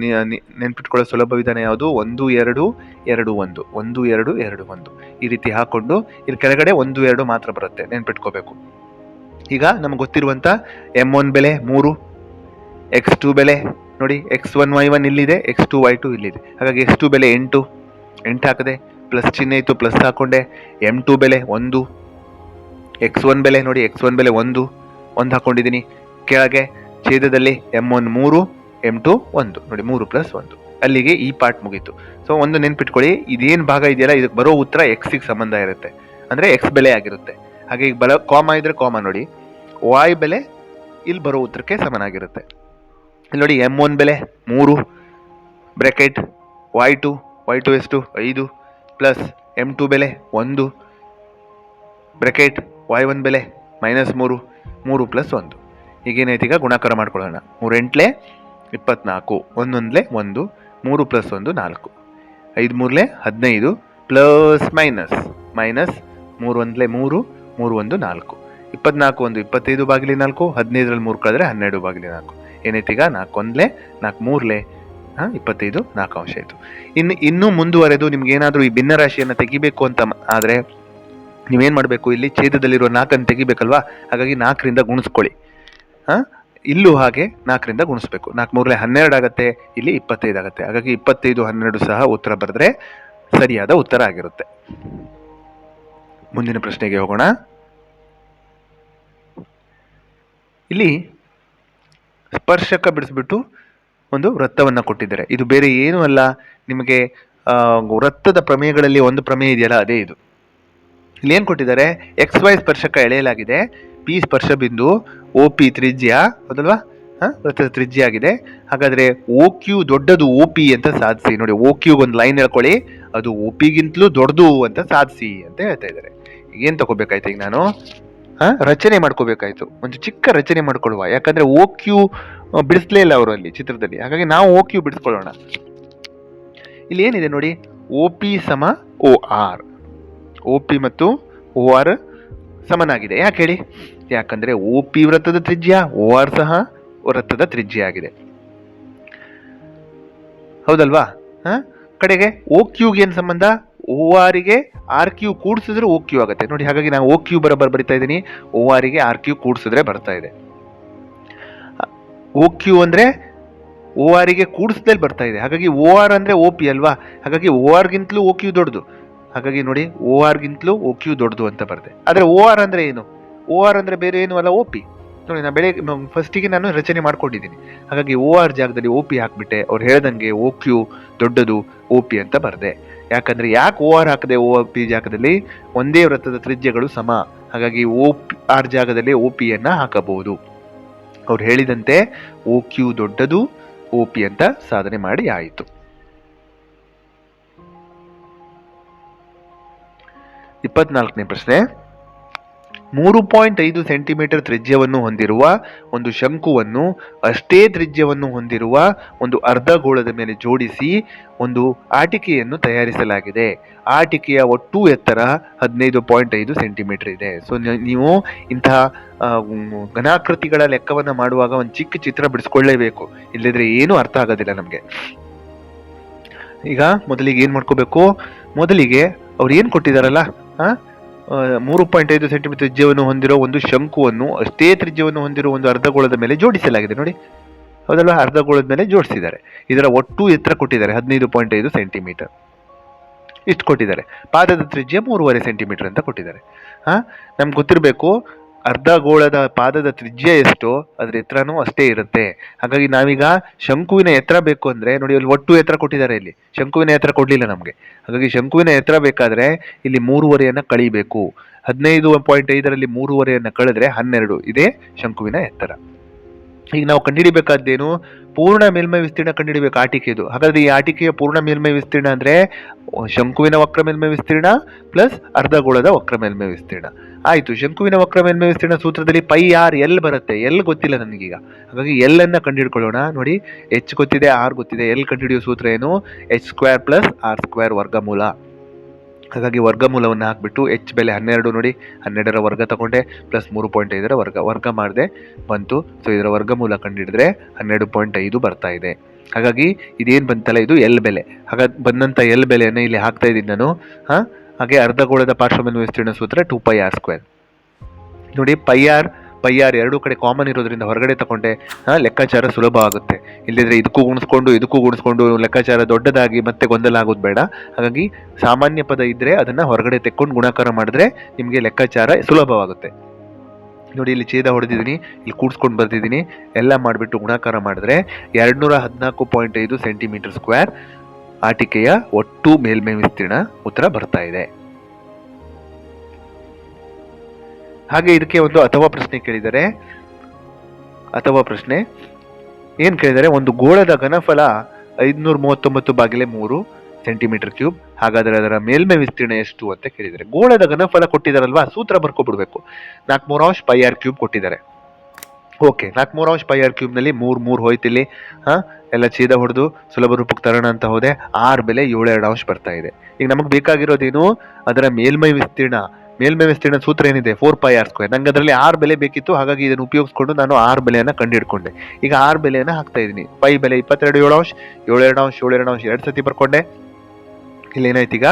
ನೆನ್ಪಿಟ್ಕೊಳ್ಳೋ ಸುಲಭ ವಿಧಾನ ಯಾವುದು? ಒಂದು, ಎರಡು ಎರಡು, ಒಂದು. ಒಂದು, ಎರಡು ಎರಡು, ಒಂದು. ಈ ರೀತಿ ಹಾಕೊಂಡು ಇಲ್ಲಿ ಕೆಳಗಡೆ ಒಂದು, ಎರಡು ಮಾತ್ರ ಬರುತ್ತೆ. ನೆನ್ಪಿಟ್ಕೋಬೇಕು. ಈಗ ನಮ್ಗೆ ಗೊತ್ತಿರುವಂತ ಎಂ ಒನ್ ಬೆಲೆ ಮೂರು ಎಕ್ಸ್ ಟು ಬೆಲೆ, ನೋಡಿ ಎಕ್ಸ್ ಒನ್ ವೈ ಒನ್ ಇಲ್ಲಿದೆ ಎಕ್ಸ್ ಟು ವೈ ಟು ಇಲ್ಲಿದೆ. ಹಾಗಾಗಿ ಎಕ್ಸ್ ಟು ಬೆಲೆ? ಎಂಟು. ಎಂಟು ಹಾಕಿದೆ ಪ್ಲಸ್ ಚಿಹ್ನೆ ಇತ್ತು ಪ್ಲಸ್ ಹಾಕೊಂಡೆ. ಎಂ ಟು ಬೆಲೆ ಒಂದು ಎಕ್ಸ್ ಒನ್ ಬೆಲೆ, ನೋಡಿ ಎಕ್ಸ್ ಒನ್ ಬೆಲೆ ಒಂದು. ಒಂದು ಹಾಕೊಂಡಿದ್ದೀನಿ. ಕೆಳಗೆ ಛೇದದಲ್ಲಿ ಎಂ ಒನ್ ಮೂರು ಎಂ ಟು ಒಂದು. ನೋಡಿ, ಮೂರು ಪ್ಲಸ್ ಒಂದು. ಅಲ್ಲಿಗೆ ಈ ಪಾರ್ಟ್ ಮುಗೀತು. ಸೊ ಒಂದು ನೆನ್ಪಿಟ್ಕೊಳ್ಳಿ, ಇದೇನು ಭಾಗ ಇದೆಯಲ್ಲ, ಇದಕ್ಕೆ ಬರೋ ಉತ್ತರ ಎಕ್ಸಿಗೆ ಸಂಬಂಧ ಇರುತ್ತೆ. ಅಂದರೆ ಎಕ್ಸ್ ಬೆಲೆ ಆಗಿರುತ್ತೆ. ಹಾಗೆ ಈಗ ಬಲ ಕಾಮ ಇದ್ರೆ ಕಾಮ ನೋಡಿ. ವಾಯ್ ಬೆಲೆ ಇಲ್ಲಿ ಬರೋ ಉತ್ತರಕ್ಕೆ ಸಮನಾಗಿರುತ್ತೆ. ಇಲ್ಲಿ ನೋಡಿ ಎಂ ಒನ್ ಬೆಲೆ ಮೂರು bracket Y two Y two ಎಷ್ಟು ಐದು ಪ್ಲಸ್ ಎಂ ಟು ಬೆಲೆ ಒಂದು ಬ್ರ್ಯಾಕೆಟ್ ವಾಯ್ ಒನ್ ಬೆಲೆ ಮೈನಸ್ ಮೂರು ಮೂರು ಪ್ಲಸ್ ಒಂದು. ಈಗೇನೈತೆ ಈಗ ಗುಣಾಕಾರ ಮಾಡ್ಕೊಳ್ಳೋಣ. ಮೂರು ಎಂಟ್ಲೆ ಇಪ್ಪತ್ನಾಲ್ಕು, ಒಂದೊಂದ್ಲೆ ಒಂದು, ಮೂರು ಪ್ಲಸ್ ಒಂದು ನಾಲ್ಕು. ಐದು ಮೂರಲೆ ಹದಿನೈದು ಪ್ಲಸ್ ಮೈನಸ್ ಮೈನಸ್ ಮೂರು ಒಂದ್ಲೆ ಮೂರು ಮೂರು ಒಂದು ನಾಲ್ಕು. ಇಪ್ಪತ್ನಾಲ್ಕು ಒಂದು ಇಪ್ಪತ್ತೈದು ಬಾಗಿಲಿ ನಾಲ್ಕು, ಹದಿನೈದರಲ್ಲಿ ಮೂರು ಕಳೆದ್ರೆ ಹನ್ನೆರಡು ಬಾಗಿಲಿ ನಾಲ್ಕು. ಏನೈತೀಗ ನಾಲ್ಕು ಒಂದ್ಲೆ ನಾಲ್ಕು ಮೂರಲೆ ಹಾಂ, ಇಪ್ಪತ್ತೈದು ನಾಲ್ಕು ಅಂಶ ಆಯಿತು. ಇನ್ನು, ಇನ್ನೂ ಮುಂದುವರೆದು ನಿಮ್ಗೆ ಏನಾದರೂ ಈ ಭಿನ್ನರಾಶಿಯನ್ನು ತೆಗಿಬೇಕು ಅಂತ ಆದ್ರೆ ನೀವೇನು ಮಾಡಬೇಕು? ಇಲ್ಲಿ ಛೇದದಲ್ಲಿರುವ ನಾಲ್ಕನ್ನು ತೆಗಿಬೇಕಲ್ವಾ? ಹಾಗಾಗಿ ನಾಲ್ಕರಿಂದ ಗುಣಿಸ್ಕೊಳ್ಳಿ. ಹಾಂ? ಇಲ್ಲೂ ಹಾಗೆ ನಾಲ್ಕರಿಂದ ಗುಣಿಸ್ಬೇಕು. ನಾಲ್ಕು ಮೂರಲೆ ಹನ್ನೆರಡು ಆಗುತ್ತೆ, ಇಲ್ಲಿ ಇಪ್ಪತ್ತೈದು ಆಗುತ್ತೆ. ಹಾಗಾಗಿ ಇಪ್ಪತ್ತೈದು ಹನ್ನೆರಡು ಸಹ ಉತ್ತರ ಬರೆದ್ರೆ ಸರಿಯಾದ ಉತ್ತರ ಆಗಿರುತ್ತೆ. ಮುಂದಿನ ಪ್ರಶ್ನೆಗೆ ಹೋಗೋಣ. ಇಲ್ಲಿ ಸ್ಪರ್ಶಕ ಬಿಡಿಸ್ಬಿಟ್ಟು ಒಂದು ವೃತ್ತವನ್ನು ಕೊಟ್ಟಿದ್ದಾರೆ. ಇದು ಬೇರೆ ಏನೂ ಅಲ್ಲ. ನಿಮಗೆ ವೃತ್ತದ ಪ್ರಮೇಯಗಳಲ್ಲಿ ಒಂದು ಪ್ರಮೇಯ ಇದೆಯಲ್ಲ, ಅದೇ ಇದು. ಇಲ್ಲಿ ಏನು ಕೊಟ್ಟಿದ್ದಾರೆ? ಎಕ್ಸ್ ವೈ ಸ್ಪರ್ಶಕ ಎಳೆಯಲಾಗಿದೆ. ಪಿ ಸ್ಪರ್ಶ ಬಿಂದು, ಓ ಪಿ ತ್ರಿಜ್ಯ, ಹೌದಲ್ವಾ? ಹಾ? ತ್ರಿಜ್ಯ ಆಗಿದೆ. ಹಾಗಾದ್ರೆ ಓ ಕ್ಯೂ ದೊಡ್ಡದು ಓ ಪಿ ಅಂತ ಸಾಧಿಸಿ. ನೋಡಿ, ಓ ಕ್ಯೂ ಒಂದು ಲೈನ್ ಹೇಳ್ಕೊಳ್ಳಿ. ಅದು ಓ ಪಿಗಿಂತಲೂ ದೊಡ್ಡದು ಅಂತ ಸಾಧಿಸಿ ಅಂತ ಹೇಳ್ತಾ ಇದ್ದಾರೆ. ಏನು ತಗೋಬೇಕಾಯ್ತು ಈಗ ನಾನು? ಹಾಂ? ರಚನೆ ಮಾಡ್ಕೋಬೇಕಾಯ್ತು. ಒಂದು ಚಿಕ್ಕ ರಚನೆ ಮಾಡ್ಕೊಳ್ಳುವ. ಯಾಕಂದ್ರೆ ಓ ಕ್ಯೂ ಬಿಡಿಸ್ಲೇ ಇಲ್ಲ ಅವರು ಅಲ್ಲಿ ಚಿತ್ರದಲ್ಲಿ. ಹಾಗಾಗಿ ನಾವು ಓ ಕ್ಯೂ ಬಿಡಿಸ್ಕೊಳ್ಳೋಣ. ಇಲ್ಲಿ ಏನಿದೆ ನೋಡಿ? ಓ ಪಿ ಸಮ ಓ ಆರ್. ಓ ಪಿ ಮತ್ತು ಓ ಆರ್ ಸಮನಾಗಿದೆ. ಯಾಕೆ ಹೇಳಿ? ಯಾಕಂದ್ರೆ ಓ ಪಿ ವೃತ್ತದ ತ್ರಿಜ್ಯ ಓ ಆರ್ ಸಹ ವೃತ್ತದ ತ್ರಿಜ್ಯ ಆಗಿದೆ ಹೌದಲ್ವಾ? ಹ? ಕಡೆಗೆ ಓ ಕ್ಯೂಗೆ ಏನು ಸಂಬಂಧ? ಓ ಆರಿಗೆ ಆರ್ ಕ್ಯೂ ಕೂಡಿಸಿದ್ರೆ ಓ ಕ್ಯೂ ಆಗುತ್ತೆ. ನೋಡಿ, ಹಾಗಾಗಿ ನಾನು ಓ ಕ್ಯೂ ಬರಬರ್ ಬರಿತಾ ಇದ್ದೀನಿ. ಓ ಆರಿಗೆ ಆರ್ ಕ್ಯೂ ಕೂಡಿಸಿದ್ರೆ ಬರ್ತಾ ಇದೆ. ಓ ಕ್ಯೂ ಅಂದ್ರೆ ಓ ಆರಿಗೆ ಕೂಡಿಸ್ದಲ್ಲಿ ಬರ್ತಾ ಇದೆ. ಹಾಗಾಗಿ ಓ ಆರ್ ಅಂದ್ರೆ ಓ ಪಿ ಅಲ್ವಾ? ಹಾಗಾಗಿ ಓ ಆರ್ಗಿಂತಲೂ ಓ ಕ್ಯೂ ದೊಡ್ಡದು. ಹಾಗಾಗಿ ನೋಡಿ ಓ ಆರ್ಗಿಂತಲೂ ಓ ಕ್ಯೂ ದೊಡ್ಡದು ಅಂತ ಬರುತ್ತೆ ಆದರೆ ಓ ಆರ್ ಅಂದ್ರೆ ಏನು? ಓ ಆರ್ ಅಂದ್ರೆ ಬೇರೆ ಏನು ಅಲ್ಲ ಓ ಪಿ ನೋಡಿ ನಾನು ಬೆಳೆ ಫಸ್ಟಿಗೆ ನಾನು ರಚನೆ ಮಾಡ್ಕೊಂಡಿದ್ದೀನಿ. ಹಾಗಾಗಿ ಓ ಆರ್ ಜಾಗದಲ್ಲಿ ಓ ಪಿ ಹಾಕ್ಬಿಟ್ಟೆ. ಅವ್ರು ಹೇಳ್ದಂಗೆ ಓ ಕ್ಯೂ ದೊಡ್ಡದು ಓ ಪಿ ಅಂತ ಬರ್ದೆ. ಯಾಕಂದ್ರೆ ಯಾಕೆ ಓ ಆರ್ ಹಾಕದೆ ಓ ಪಿ ಜಾಗದಲ್ಲಿ? ಒಂದೇ ವೃತ್ತದ ತ್ರಿಜ್ಯಗಳು ಸಮ. ಹಾಗಾಗಿ ಓ ಆರ್ ಜಾಗದಲ್ಲಿ ಓ ಪಿಯನ್ನ ಹಾಕಬಹುದು. ಅವ್ರು ಹೇಳಿದಂತೆ ಓ ಕ್ಯೂ ದೊಡ್ಡದು ಓ ಪಿ ಅಂತ ಸಾಧನೆ ಮಾಡಿ ಆಯಿತು. ಇಪ್ಪತ್ನಾಲ್ಕನೇ ಪ್ರಶ್ನೆ. ಮೂರು ಪಾಯಿಂಟ್ ಐದು ಸೆಂಟಿಮೀಟರ್ ತ್ರಿಜ್ಯವನ್ನು ಹೊಂದಿರುವ ಒಂದು ಶಂಕುವನ್ನು ಅಷ್ಟೇ ತ್ರಿಜ್ಯವನ್ನು ಹೊಂದಿರುವ ಒಂದು ಅರ್ಧಗೋಳದ ಮೇಲೆ ಜೋಡಿಸಿ ಒಂದು ಆಟಿಕೆಯನ್ನು ತಯಾರಿಸಲಾಗಿದೆ. ಆಟಿಕೆಯ ಒಟ್ಟು ಎತ್ತರ ಹದಿನೈದು ಪಾಯಿಂಟ್ ಐದು ಸೆಂಟಿಮೀಟರ್ ಇದೆ. ಸೊ ನೀವು ಇಂತಹ ಘನಾಕೃತಿಗಳ ಲೆಕ್ಕವನ್ನು ಮಾಡುವಾಗ ಒಂದು ಚಿಕ್ಕ ಚಿತ್ರ ಬಿಡಿಸ್ಕೊಳ್ಳೇಬೇಕು. ಇಲ್ಲದಿದ್ರೆ ಏನೂ ಅರ್ಥ ಆಗೋದಿಲ್ಲ ನಮಗೆ. ಈಗ ಮೊದಲಿಗೆ ಏನು ಮಾಡ್ಕೋಬೇಕು? ಮೊದಲಿಗೆ ಅವ್ರು ಏನು ಕೊಟ್ಟಿದ್ದಾರಲ್ಲ ಹಾಂ ಮೂರು ಪಾಯಿಂಟ್ ಐದು ಸೆಂಟಿಮೀಟರ್ ತ್ರಿಜ್ಯವನ್ನು ಹೊಂದಿರೋ ಒಂದು ಶಂಕುವನ್ನು ಅಷ್ಟೇ ತ್ರಿಜ್ಯವನ್ನು ಹೊಂದಿರೋ ಒಂದು ಅರ್ಧಗೋಳದ ಮೇಲೆ ಜೋಡಿಸಲಾಗಿದೆ. ನೋಡಿ, ಹೌದಲ್ವಾ? ಅರ್ಧಗೋಳದ ಮೇಲೆ ಜೋಡಿಸಿದ್ದಾರೆ. ಇದರ ಒಟ್ಟು ಎತ್ತರ ಕೊಟ್ಟಿದ್ದಾರೆ, ಹದಿನೈದು ಪಾಯಿಂಟ್ ಐದು ಸೆಂಟಿಮೀಟರ್. ಇಷ್ಟು ಕೊಟ್ಟಿದ್ದಾರೆ. ಪಾದದ ತ್ರಿಜ್ಯ ಮೂರುವರೆ ಸೆಂಟಿಮೀಟರ್ ಅಂತ ಕೊಟ್ಟಿದ್ದಾರೆ. ಹಾಂ ನಮ್ಗೆ ಗೊತ್ತಿರಬೇಕು ಅರ್ಧಗೋಳದ ಪಾದದ ತ್ರಿಜ್ಯ ಎಷ್ಟು? ಅದ್ರ ಎತ್ತರನೂ ಅಷ್ಟೇ ಇರುತ್ತೆ. ಹಾಗಾಗಿ ನಾವೀಗ ಶಂಕುವಿನ ಎತ್ತರ ಬೇಕು ಅಂದ್ರೆ, ನೋಡಿ ಅಲ್ಲಿ ಒಟ್ಟು ಎತ್ತರ ಕೊಟ್ಟಿದ್ದಾರೆ ಇಲ್ಲಿ. ಶಂಕುವಿನ ಎತ್ತರ ಕೊಡ್ಲಿಲ್ಲ ನಮಗೆ. ಹಾಗಾಗಿ ಶಂಕುವಿನ ಎತ್ತರ ಬೇಕಾದ್ರೆ ಇಲ್ಲಿ ಮೂರುವರೆಯನ್ನ ಕಳಿಬೇಕು. ಹದಿನೈದು ಪಾಯಿಂಟ್ ಐದರಲ್ಲಿ ಮೂರುವರೆಯನ್ನ ಕಳೆದ್ರೆ ಹನ್ನೆರಡು. ಇದೇ ಶಂಕುವಿನ ಎತ್ತರ. ಈಗ ನಾವು ಕಂಡುಹಿಡಿಬೇಕಾದ್ದೇನು? ಪೂರ್ಣ ಮೇಲ್ಮೈ ವಿಸ್ತೀರ್ಣ ಕಂಡುಹಿಡಿಬೇಕು ಆಟಿಕೆದು. ಹಾಗಾದ್ರೆ ಈ ಆಟಿಕೆಯ ಪೂರ್ಣ ಮೇಲ್ಮೈ ವಿಸ್ತೀರ್ಣ ಅಂದ್ರೆ, ಶಂಕುವಿನ ವಕ್ರ ಮೇಲ್ಮೈ ವಿಸ್ತೀರ್ಣ, ಪ್ಲಸ್ ಅರ್ಧಗೋಳದ ವಕ್ರ ಮೇಲ್ಮೈ ವಿಸ್ತೀರ್ಣ. ಆಯ್ತು, ಶಂಕುವಿನ ವಕ್ರ ಮೇಲ್ಮೈ ವಿಸ್ತೀರ್ಣ ಸೂತ್ರದಲ್ಲಿ ಪೈ ಆರ್ ಎಲ್ ಬರುತ್ತೆ. ಎಲ್ ಗೊತ್ತಿಲ್ಲ ನನಗೀಗ. ಹಾಗಾಗಿ ಎಲ್ ಅನ್ನು ಕಂಡುಹಿಡ್ಕೊಳ್ಳೋಣ. ನೋಡಿ, ಎಚ್ ಗೊತ್ತಿದೆ, ಆರ್ ಗೊತ್ತಿದೆ. ಎಲ್ ಕಂಡುಹಿಡಿಯೋ ಸೂತ್ರ ಏನು? H square plus R square ವರ್ಗಮೂಲ. ಹಾಗಾಗಿ ವರ್ಗಮೂಲವನ್ನು ಹಾಕ್ಬಿಟ್ಟು ಎಚ್ ಬೆಲೆ ಹನ್ನೆರಡು ನೋಡಿ. ಹನ್ನೆರಡರ ವರ್ಗ ತಗೊಂಡೆ, ಪ್ಲಸ್ ಮೂರು ಪಾಯಿಂಟ್ ಐದರ ವರ್ಗ ವರ್ಗ ಮಾಡಿದೆ, ಬಂತು. ಸೊ ಇದರ ವರ್ಗಮೂಲ ಕಂಡುಹಿಡಿದ್ರೆ ಹನ್ನೆರಡು ಪಾಯಿಂಟ್ ಐದು ಬರ್ತಾ ಇದೆ. ಹಾಗಾಗಿ ಇದೇನು ಬಂತಲ್ಲ, ಇದು ಎಲ್ ಬೆಲೆ. ಹಾಗಾಗಿ ಬಂದಂಥ ಎಲ್ ಬೆಲೆಯನ್ನು ಇಲ್ಲಿ ಹಾಕ್ತಾ ಇದ್ದೀನಿ ನಾನು. ಹಾಂ? ಹಾಗೆ ಅರ್ಧಗೋಳದ ಪಾರ್ಶ್ವಮೇಲ್ಮೈ ವಿಸ್ತೀರ್ಣ ಸೂತ್ರ ಟು ಪೈ ಆರ್ ಸ್ಕ್ವೇರ್ ನೋಡಿ ಪೈ ಆರ್ ಪೈ ಆರ್ ಎರಡೂ ಕಡೆ ಕಾಮನ್ ಇರೋದ್ರಿಂದ ಹೊರಗಡೆ ತಗೊಂಡೆ ಲೆಕ್ಕಾಚಾರ ಸುಲಭ ಆಗುತ್ತೆ. ಇಲ್ಲದಿದ್ರೆ ಇದಕ್ಕೂ ಗುಣಿಸ್ಕೊಂಡು ಇದಕ್ಕೂ ಗುಣಿಸ್ಕೊಂಡು ಲೆಕ್ಕಾಚಾರ ದೊಡ್ಡದಾಗಿ ಮತ್ತೆ ಗೊಂದಲ ಆಗೋದು ಬೇಡ. ಹಾಗಾಗಿ ಸಾಮಾನ್ಯ ಪದ ಇದ್ದರೆ ಅದನ್ನು ಹೊರಗಡೆ ತೆಕ್ಕೊಂಡು ಗುಣಾಕಾರ ಮಾಡಿದ್ರೆ ನಿಮಗೆ ಲೆಕ್ಕಾಚಾರ ಸುಲಭವಾಗುತ್ತೆ. ನೋಡಿ, ಇಲ್ಲಿ ಛೇದ ಹೊಡೆದಿದ್ದೀನಿ, ಇಲ್ಲಿ ಕೂಡಿಸ್ಕೊಂಡು ಬರ್ತಿದ್ದೀನಿ ಎಲ್ಲ ಮಾಡಿಬಿಟ್ಟು ಗುಣಾಕಾರ ಮಾಡಿದ್ರೆ ಎರಡುನೂರ ಹದಿನಾಲ್ಕು ಪಾಯಿಂಟ್ ಐದು ಸೆಂಟಿಮೀಟರ್ ಸ್ಕ್ವೇರ್ ಆಟಿಕೆಯ ಒಟ್ಟು ಮೇಲ್ಮೈ ವಿಸ್ತೀರ್ಣ ಉತ್ತರ ಬರ್ತಾ ಇದೆ. ಹಾಗೆ ಇದಕ್ಕೆ ಒಂದು ಅಥವಾ ಪ್ರಶ್ನೆ ಕೇಳಿದರೆ, ಅಥವಾ ಪ್ರಶ್ನೆ, ಏನು ಕೇಳಿದರೆ, ಒಂದು ಗೋಳದ ಘನಫಲ ಐದುನೂರ ಮೂವತ್ತೊಂಬತ್ತು ಬಾಗಿಲೆ ಮೂರು ಸೆಂಟಿಮೀಟರ್ ಕ್ಯೂಬ್, ಹಾಗಾದ್ರೆ ಅದರ ಮೇಲ್ಮೈ ವಿಸ್ತೀರ್ಣ ಎಷ್ಟು ಅಂತ ಕೇಳಿದರೆ. ಗೋಳದ ಘನಫಲ ಕೊಟ್ಟಿದಾರಲ್ವಾ ಸೂತ್ರ ಬರ್ಕೊಬಿಡ್ಬೇಕು. ನಾಲ್ಕು ಮೂರು ಅಂಶ ಪೈ ಆರ್ ಕ್ಯೂಬ್ ಕೊಟ್ಟಿದ್ದಾರೆ. ಓಕೆ ನಾಲ್ಕು ಮೂರು ಅಂಶ ಪೈ ಆರ್ ಕ್ಯೂಬ್ನಲ್ಲಿ ಮೂರು ಮೂರು ಹೋಯ್ತಿಲ್ಲಿ, ಹಾಂ? ಎಲ್ಲ ಚೀದ ಹೊಡೆದು ಸುಲಭ ರೂಪಕ್ಕೆ ತರೋಣ ಅಂತ ಹೋದೆ. ಆರ್ ಬೆಲೆ ಏಳು ಎರಡು ಅಂಶ ಬರ್ತಾ ಇದೆ. ಈಗ ನಮಗೆ ಬೇಕಾಗಿರೋದೇನು? ಅದರ ಮೇಲ್ಮೈ ವಿಸ್ತೀರ್ಣ. ಮೇಲ್ಮೈ ವಿಸ್ತೀರ್ಣ ಸೂತ್ರ ಏನಿದೆ? ಫೋರ್ ಪೈ ಆರ್ ಸ್ಕ್ವೇರ್ ನಂಗೆ ಅದರಲ್ಲಿ ಆರ್ ಬೆಲೆ ಬೇಕಿತ್ತು. ಹಾಗಾಗಿ ಇದನ್ನು ಉಪಯೋಗಿಸ್ಕೊಂಡು ನಾನು ಆರ್ ಬೆಲೆಯನ್ನು ಕಂಡುಹಿಡ್ಕೊಂಡೆ. ಈಗ ಆರ್ ಬೆಲೆಯನ್ನು ಹಾಕ್ತಾ ಇದ್ದೀನಿ. ಪೈ ಬೆಲೆ ಇಪ್ಪತ್ತೆರಡು ಏಳು ಅಂಶ ಏಳು ಎರಡು ಅಂಶ ಏಳು ಎರಡು ಅಂಶ. ಎರಡು ಸತಿ ಬರ್ಕೊಂಡೆ. ಇಲ್ಲಿ ಏನಾಯ್ತು ಈಗ?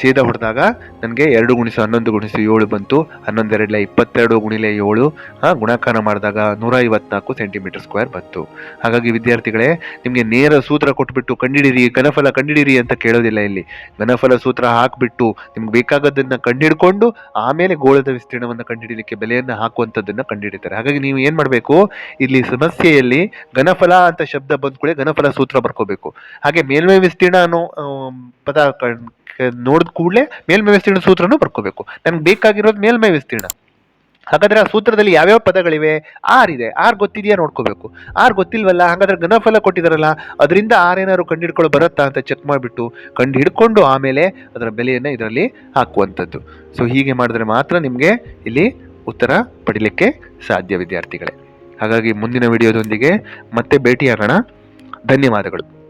ಛೇದ ಹೊಡೆದಾಗ ನನಗೆ ಎರಡು ಗುಣಿಸು ಹನ್ನೊಂದು ಗುಣಿಸು ಏಳು ಬಂತು. ಹನ್ನೊಂದು ಎರಡಲೆ ಇಪ್ಪತ್ತೆರಡು ಗುಣಿಲೆ ಏಳು. ಗುಣಾಕಾರ ಮಾಡಿದಾಗ ನೂರ ಐವತ್ನಾಲ್ಕು ಸೆಂಟಿಮೀಟರ್ ಸ್ಕ್ವೇರ್ ಬಂತು. ಹಾಗಾಗಿ ವಿದ್ಯಾರ್ಥಿಗಳೇ, ನಿಮಗೆ ನೇರ ಸೂತ್ರ ಕೊಟ್ಬಿಟ್ಟು ಕಂಡಿಡಿರಿ, ಘನಫಲ ಕಂಡಿಡಿರಿ ಅಂತ ಕೇಳೋದಿಲ್ಲ ಇಲ್ಲಿ. ಘನಫಲ ಸೂತ್ರ ಹಾಕಿಬಿಟ್ಟು ನಿಮ್ಗೆ ಬೇಕಾಗದ್ದನ್ನು ಕಂಡಿಡ್ಕೊಂಡು ಆಮೇಲೆ ಗೋಳದ ವಿಸ್ತೀರ್ಣವನ್ನು ಕಂಡಿಡಿಲಿಕ್ಕೆ ಬೆಲೆಯನ್ನು ಹಾಕುವಂಥದ್ದನ್ನು ಕಂಡಿಡಿತಾರೆ. ಹಾಗಾಗಿ ನೀವು ಏನು ಮಾಡಬೇಕು? ಇಲ್ಲಿ ಸಮಸ್ಯೆಯಲ್ಲಿ ಘನಫಲ ಅಂತ ಶಬ್ದ ಬಂದ ಕೂಡ ಘನಫಲ ಸೂತ್ರ ಬರ್ಕೋಬೇಕು. ಹಾಗೆ ಮೇಲ್ಮೈ ವಿಸ್ತೀರ್ಣ ಅನ್ನೋ ಪದ ನೋಡಿದ ಕೂಡಲೇ ಮೇಲ್ಮೈ ವಿಸ್ತೀರ್ಣ ಸೂತ್ರನೂ ಬರ್ಕೋಬೇಕು. ನನಗೆ ಬೇಕಾಗಿರೋದು ಮೇಲ್ಮೈ ವಿಸ್ತೀರ್ಣ. ಹಾಗಾದ್ರೆ ಆ ಸೂತ್ರದಲ್ಲಿ ಯಾವ್ಯಾವ ಪದಗಳಿವೆ? ಆರ್ ಇದೆ. ಆರ್ ಗೊತ್ತಿದೆಯಾ ನೋಡ್ಕೋಬೇಕು. ಆರ್ ಗೊತ್ತಿಲ್ವಲ್ಲ, ಹಾಗಾದ್ರೆ ಘನಫಲ ಕೊಟ್ಟಿದಾರಲ್ಲ, ಅದರಿಂದ ಆರ್ ಏನಾದ್ರು ಕಂಡು ಬರುತ್ತಾ ಅಂತ ಚೆಕ್ ಮಾಡಿಬಿಟ್ಟು ಕಂಡು ಹಿಡ್ಕೊಂಡು ಆಮೇಲೆ ಅದರ ಬೆಲೆಯನ್ನು ಇದರಲ್ಲಿ ಹಾಕುವಂಥದ್ದು. ಸೊ ಹೀಗೆ ಮಾಡಿದ್ರೆ ಮಾತ್ರ ನಿಮಗೆ ಇಲ್ಲಿ ಉತ್ತರ ಪಡಿಲಿಕ್ಕೆ ಸಾಧ್ಯ, ವಿದ್ಯಾರ್ಥಿಗಳೇ. ಹಾಗಾಗಿ ಮುಂದಿನ ವಿಡಿಯೋದೊಂದಿಗೆ ಮತ್ತೆ ಭೇಟಿಯಾಗೋಣ. ಧನ್ಯವಾದಗಳು.